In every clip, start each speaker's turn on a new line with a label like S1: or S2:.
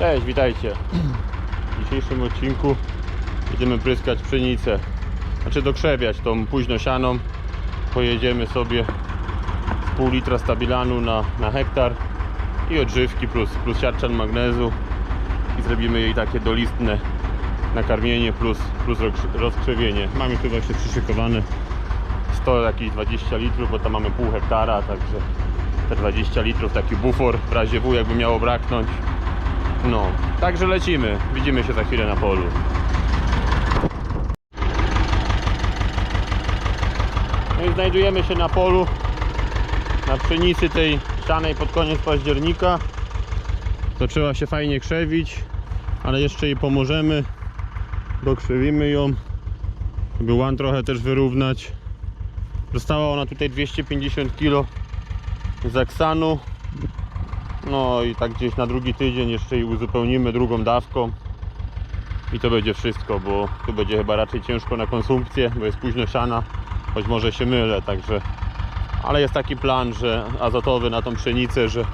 S1: Cześć, witajcie. W dzisiejszym odcinku będziemy pryskać pszenicę. Znaczy dokrzewiać tą późno sianą. Pojedziemy sobie z pół litra stabilanu na, na hektar i odżywki plus, plus siarczan magnezu i zrobimy jej takie dolistne nakarmienie plus, plus rozkrz- rozkrzewienie. Mamy tu właśnie przyszykowane 100 jakieś 20 litrów, bo tam mamy pół hektara, także te 20 litrów taki bufor w razie W jakby miało braknąć. No, także lecimy. Widzimy się za chwilę na polu. No i znajdujemy się na polu na pszenicy tej sianej pod koniec października. Zaczęła się fajnie krzewić, ale jeszcze jej pomożemy. Dokrzewimy ją, żeby łan trochę też wyrównać. Dostała ona tutaj 250 kg z aksanu. No i tak gdzieś na drugi tydzień jeszcze jej uzupełnimy drugą dawką. I to będzie wszystko, bo tu będzie chyba raczej ciężko na konsumpcję, bo jest późno siana, choć może się mylę, także ale jest taki plan, że azotowy na tą pszenicę, że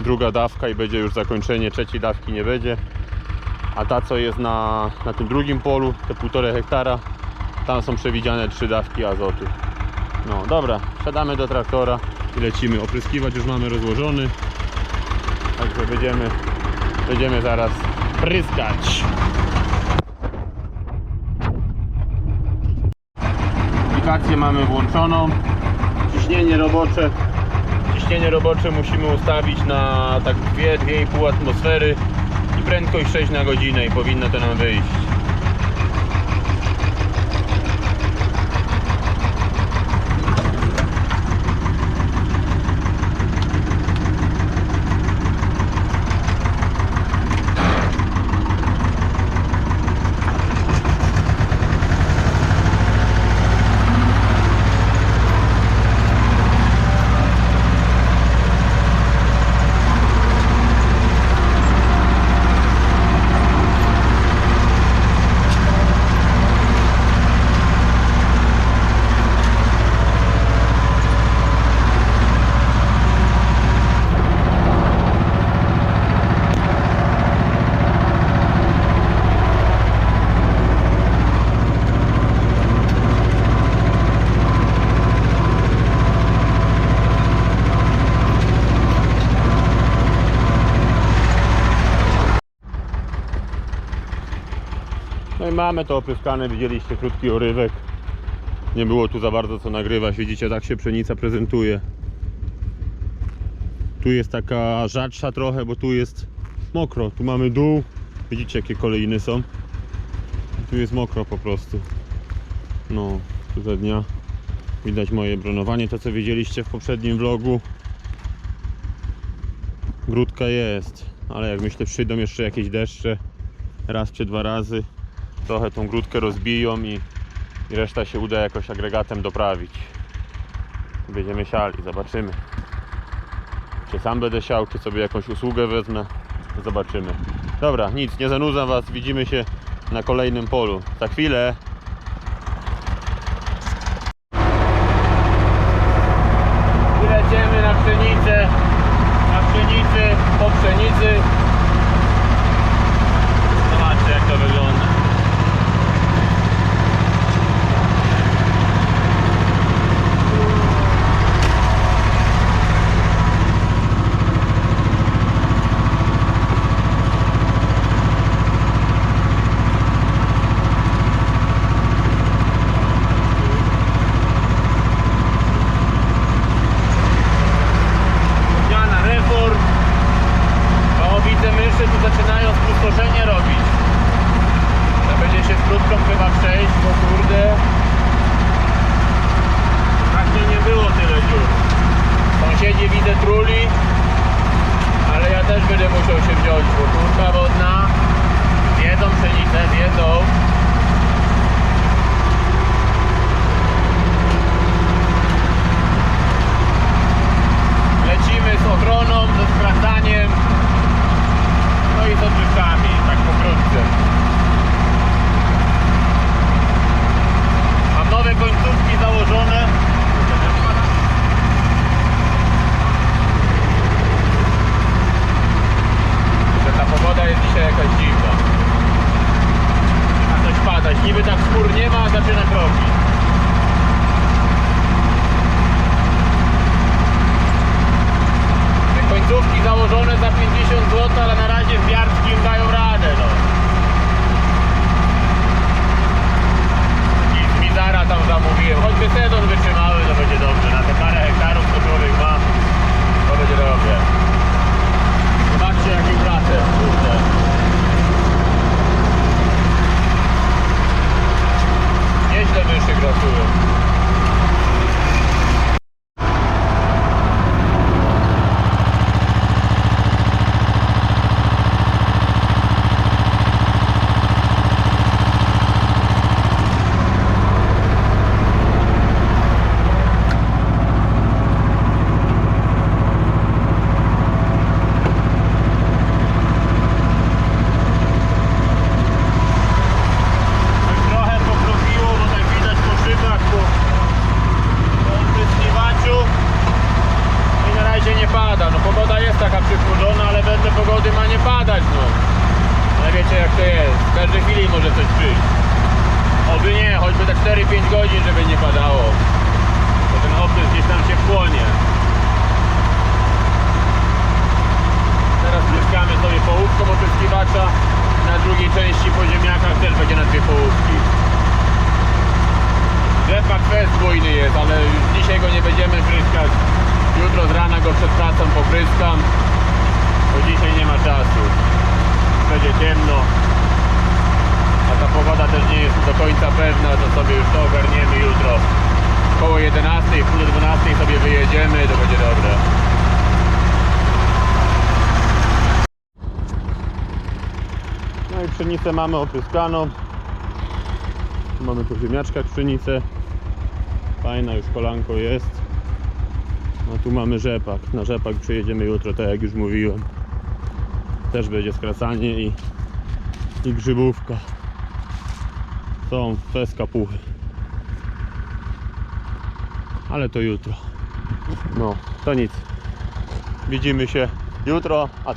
S1: druga dawka i będzie już zakończenie, trzeciej dawki nie będzie. A ta co jest na, na tym drugim polu, te półtorej hektara, tam są przewidziane trzy dawki azotu. No dobra, wsiadamy do traktora i lecimy. Opryskiwać już mamy rozłożony. Także będziemy, będziemy zaraz pryskać. Aplikację mamy włączoną. Ciśnienie robocze. Ciśnienie robocze musimy ustawić na tak 2-2,5 atmosfery i prędkość 6 na godzinę i powinno to nam wyjść. No i mamy to opryskane, widzieliście krótki orywek. Nie było tu za bardzo co nagrywać, widzicie tak się pszenica prezentuje. Tu jest taka rzadsza trochę, bo tu jest mokro. Tu mamy dół, widzicie jakie kolejny są. Tu jest mokro po prostu. No, tu za dnia widać moje bronowanie, to co widzieliście w poprzednim vlogu. Grudka jest, ale jak myślę przyjdą jeszcze jakieś deszcze, raz czy dwa razy, trochę tą grudkę rozbiją i, i reszta się uda jakoś agregatem doprawić. Będziemy siali, zobaczymy. Czy sam będę siał, czy sobie jakąś usługę wezmę. Zobaczymy. Dobra, nic, nie zanudzam Was, widzimy się na kolejnym polu. Za chwilę. I lecimy na pszenicę. Na pszenicy, po pszenicy. który musiał się wziąć, bo kurka wodna, wiedzą pszenicę, wiedzą, padać, no. Ale wiecie jak to jest, w każdej chwili może coś przyjść. Oby nie, choćby te 4-5 godzin, żeby nie padało. Bo ten oprys gdzieś tam się płonie. Teraz pryskamy sobie połówką opryskiwacza. Na drugiej części po ziemniakach też będzie na dwie połówki. Rzepak fest bujny jest, ale już dzisiaj go nie będziemy pryskać. Jutro z rana go przed pracą popryskam. Bo dzisiaj nie ma czasu. Będzie ciemno. A ta pogoda też nie jest do końca pewna, to sobie już to ogarniemy jutro. Koło 11, pół do 12 sobie wyjedziemy, to będzie dobre. No i pszenicę mamy opryskaną. Tu mamy po ziemniaczkach pszenicę. Fajna już kolanko jest. No tu mamy rzepak. Na rzepak przyjedziemy jutro, tak jak już mówiłem. Też będzie skracanie i, i grzybówka. Są bez kapuchy. Ale to jutro. No, to nic. Widzimy się jutro, a